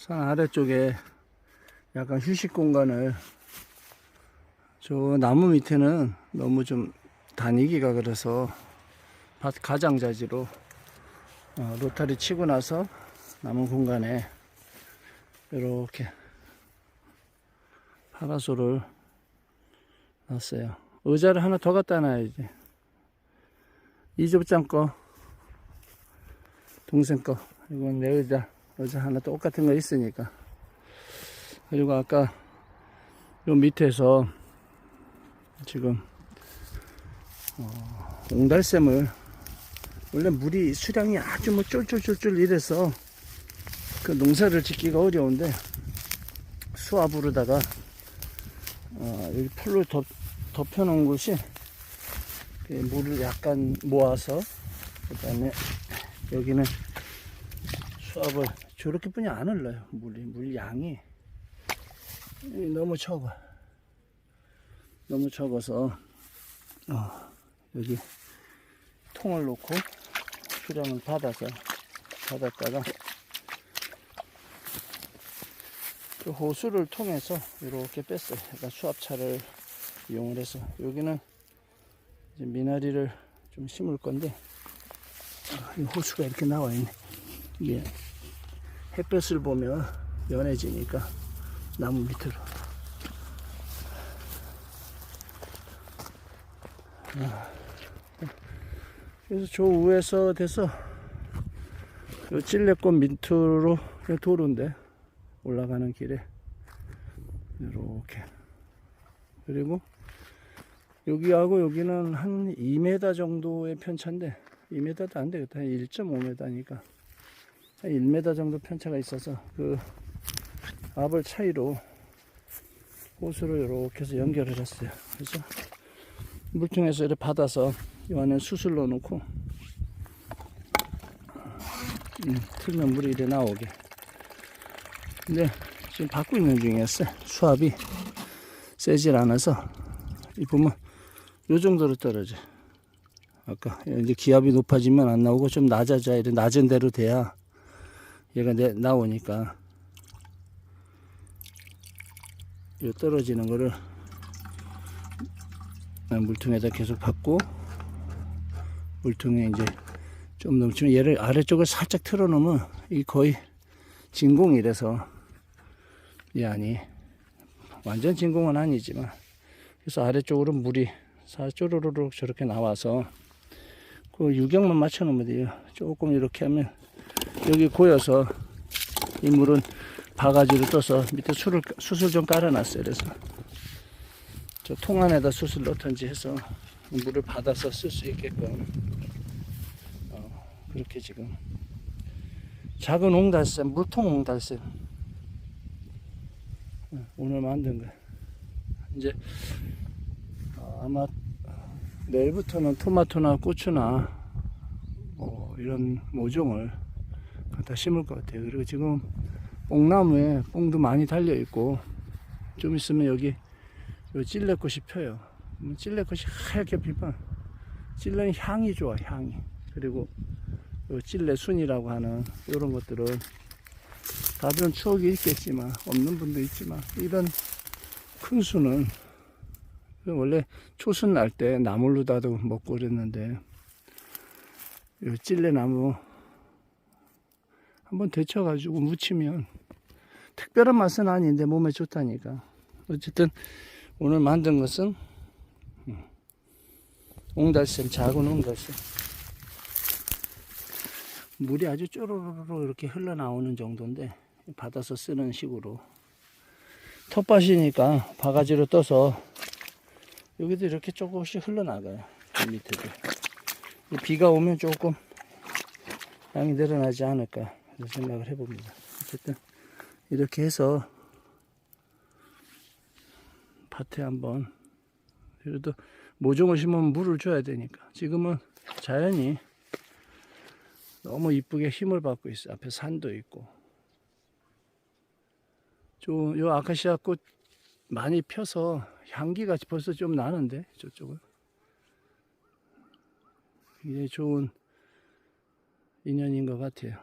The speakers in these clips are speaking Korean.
산 아래쪽에 약간 휴식 공간을 저 나무 밑에는 너무 좀 다니기가 그래서 밭 가장자지로 어, 로타리 치고 나서 남은 공간에 이렇게 파라솔을 놨어요. 의자를 하나 더 갖다 놔야지. 이접장 거, 동생 거. 이건 내 의자. 의자 하나 똑같은 거 있으니까. 그리고 아까 요 밑에서 지금 어, 옹달샘을 원래 물이 수량이 아주 뭐 쫄쫄쫄쫄 이래서 그 농사를 짓기가 어려운데 수압으로다가 어, 여기 풀로 덮, 덮여놓은 곳이 그 물을 약간 모아서 그 다음에 여기는 수압을 저렇게뿐이 안 흘러요 물이 물 양이 너무 적어 너무 적어서 어, 여기 통을 놓고 수량을 받아서 받았다가 그 호수를 통해서 이렇게 뺐어요. 그러니까 수압차를 이용을 해서 여기는 미나리를 좀 심을 건데 아, 이 호수가 이렇게 나와 있네. 이게 햇볕을 보면 연해지니까 나무 밑으로. 아, 그래서 저 위에서 돼서 요 찔레꽃 밑으로 요 도로인데 올라가는 길에 이렇게. 그리고 여기하고 여기는 한 2m 정도의 편차인데 2m도 안 되겠다. 한 1.5m니까 한 1m 정도 편차가 있어서 그 압을 차이로 호수를 이렇게 해서 연결을 했어요 그래서 물통에서 이렇게 받아서 이 안에 수술 넣어놓고 음, 틀면 물이 이래 나오게 근데 지금 받고 있는 중이었어요. 수압이 세질 않아서 이 보면 요 정도로 떨어져. 아까 이제 기압이 높아지면 안 나오고 좀 낮아져 이래 낮은 대로 돼야 얘가 내, 나오니까 요 떨어지는 거를 물통에다 계속 받고 물통에 이제 좀 넘치면 얘를 아래쪽을 살짝 틀어놓으면 이 거의 진공이라서 이 안이 완전 진공은 아니지만 그래서 아래쪽으로 물이 사쪼르르륵 저렇게 나와서 그 유경만 맞춰 놓으면 돼요. 조금 이렇게 하면 여기 고여서 이 물은 바가지로 떠서 밑에 술을 수술 좀 깔아놨어요. 그래서 저 통 안에다 수술 넣던지 해서 물을 받아서 쓸 수 있게끔. 어, 그렇게 지금. 작은 옹달샘 물통 옹달샘 오늘 만든 거. 이제 어, 아마 내일부터는 토마토나 고추나 뭐 이런 모종을 갖다 심을 것 같아요. 그리고 지금 뽕나무에 뽕도 많이 달려 있고 좀 있으면 여기 요 찔레꽃이 펴요. 음, 찔레꽃이 하얗게 피면 찔레는 향이 좋아 향이. 그리고 요 찔레 순이라고 하는 이런 것들은 다들은 추억이 있겠지만 없는 분도 있지만 이런 큰 수는 원래 초순 날 때 나물로다도 먹고 그랬는데 요 찔레나무 한번 데쳐가지고 무치면 특별한 맛은 아닌데 몸에 좋다니까. 어쨌든 오늘 만든 것은 음, 옹달샘 작은 옹달샘. 물이 아주 쪼로로로 이렇게 흘러나오는 정도인데 받아서 쓰는 식으로. 텃밭이니까 바가지로 떠서 여기도 이렇게 조금씩 흘러나가요 이 밑에도. 이 비가 오면 조금 양이 늘어나지 않을까 생각을 해봅니다 어쨌든 이렇게 해서 밭에 한번 그래도 모종을 심으면 물을 줘야 되니까 지금은 자연이 너무 이쁘게 힘을 받고 있어. 앞에 산도 있고. 저, 요 아카시아 꽃 많이 펴서 향기가 벌써 좀 나는데, 저쪽은. 굉장히 좋은 인연인 것 같아요.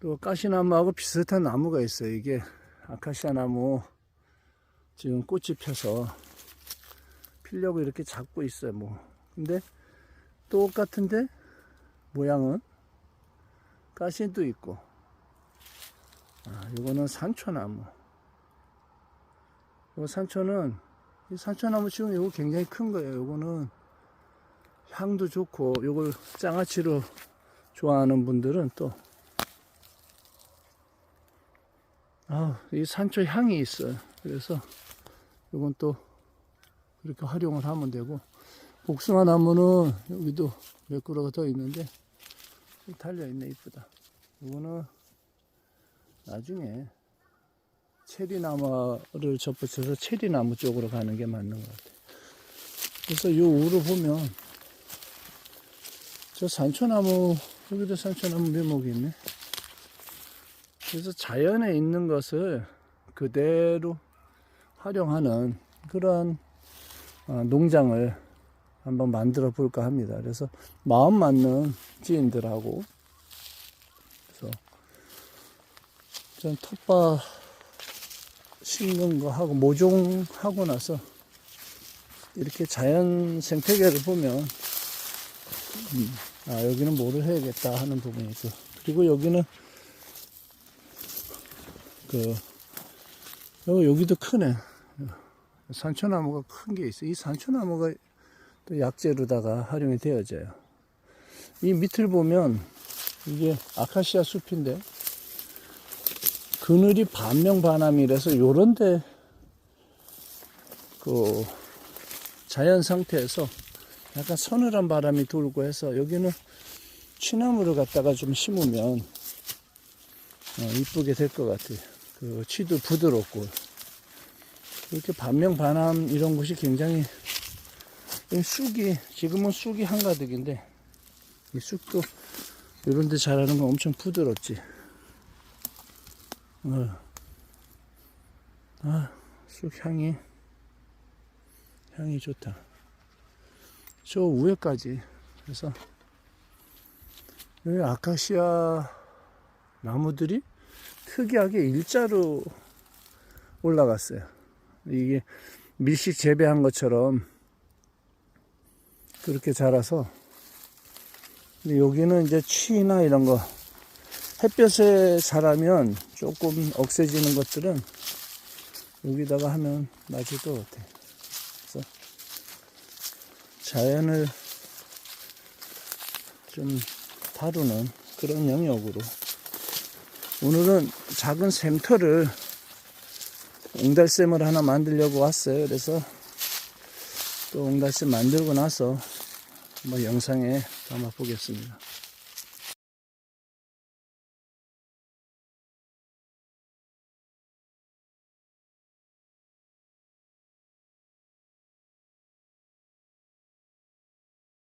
또 가시나무하고 비슷한 나무가 있어요. 이게 아카시아 나무 지금 꽃이 펴서 피려고 이렇게 잡고 있어요. 뭐 근데 똑같은데 모양은 가시도 있고 아 이거는 산초나무 이 산초는 이 산초나무 지금 이거 굉장히 큰 거예요. 이거는 향도 좋고 이걸 장아찌로 좋아하는 분들은 또 아, 이 산초 향이 있어요. 그래서 이건 또 이렇게 활용을 하면 되고 복숭아 나무는 여기도 몇 그루가 더 있는데 좀 달려 있네 이쁘다. 이거는 나중에 체리 나무를 접붙여서 체리 나무 쪽으로 가는 게 맞는 것 같아요. 그래서 요 우로 보면 저 산초나무 여기도 산초나무 묘목이 있네. 그래서 자연에 있는 것을 그대로 활용하는 그런 어, 농장을 한번 만들어 볼까 합니다. 그래서 마음 맞는 지인들하고 그래서 전 텃밭 심는 거 하고 모종하고 나서 이렇게 자연 생태계를 보면 음, 아 여기는 뭐를 해야겠다 하는 부분이 있고 그리고 여기는 그 여기 여기도 크네. 산초나무가 큰 게 있어. 이 산초나무가 또 약재로다가 활용이 되어져요. 이 밑을 보면 이게 아카시아 숲인데 그늘이 반명반함이라서 요런데 그 자연 상태에서 약간 서늘한 바람이 돌고 해서 여기는 취나무를 갖다가 좀 심으면 어, 이쁘게 될 것 같아요. 그 치도 부드럽고 이렇게 반명반함 이런 곳이 굉장히 이 쑥이 지금은 쑥이 한가득인데 이 쑥도 이런 데 자라는 건 엄청 부드럽지. 어. 아, 쑥 향이 향이 좋다. 저 위에까지 그래서 여기 아카시아 나무들이 특이하게 일자로 올라갔어요. 이게 밀식 재배한 것처럼 그렇게 자라서 근데 여기는 이제 취나 이런 거 햇볕에 자라면 조금 억세지는 것들은 여기다가 하면 맞을 것 같아. 그래서 자연을 좀 다루는 그런 영역으로 오늘은 작은 샘터를 옹달샘을 하나 만들려고 왔어요. 그래서 또 옹달샘 만들고 나서 뭐 영상에 담아 보겠습니다.